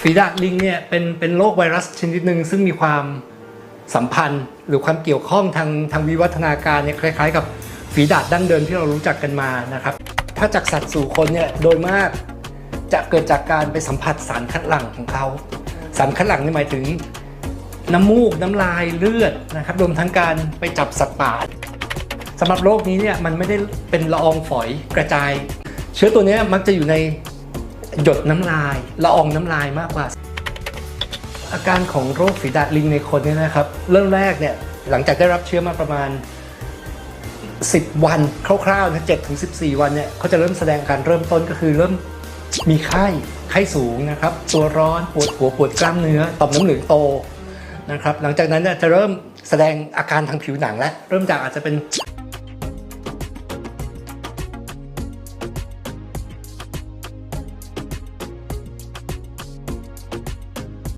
ฝีดาดลิงเนี่ยเป็นเป็นโรคไวรัสชนิดหนึ่งซึ่งมีความสัมพันธ์ หรือความเกี่ยวข้องทางทางวิวัฒนาการเนี่ยคล้ายๆ กับฝีดาดดั้งเดิมที่เรารู้จักกันมานะครับ ถ้าจากสัตว์สู่คนเนี่ยโดยมากจะเกิดจากการไปสัมผัสสารคัดหลั่งของเขา สารคัดหลั่งนี่หมายถึงน้ำมูกน้ำลายเลือดนะครับรวมทั้งการไปจับสัตว์ป่าสำหรับโรคนี้เนี่ยมันไม่ได้เป็นละอองฝอยกระจาย เชื้อตัวเนี้ยมักจะอยู่ใน หยดน้ำลายละอองน้ำลายมากกว่า อาการของโรคฝีดาดลิงในคนเนี่ยนะครับ เริ่มแรกเนี่ยหลังจากได้รับเชื้อมาประมาณ 10 วันคร่าวๆนะ7ถึง14วันเนี่ยเขาจะเริ่มแสดงการเริ่มต้นก็คือเริ่มมีไข้ไข้สูงนะครับ ตัวร้อนปวดหัวปวดกล้ามเนื้อต่อมน้ำเหลืองโตนะครับ หลังจากนั้นเนี่ยจะเริ่มแสดงอาการทางผิวหนังแล้วเริ่มจากอาจจะเป็น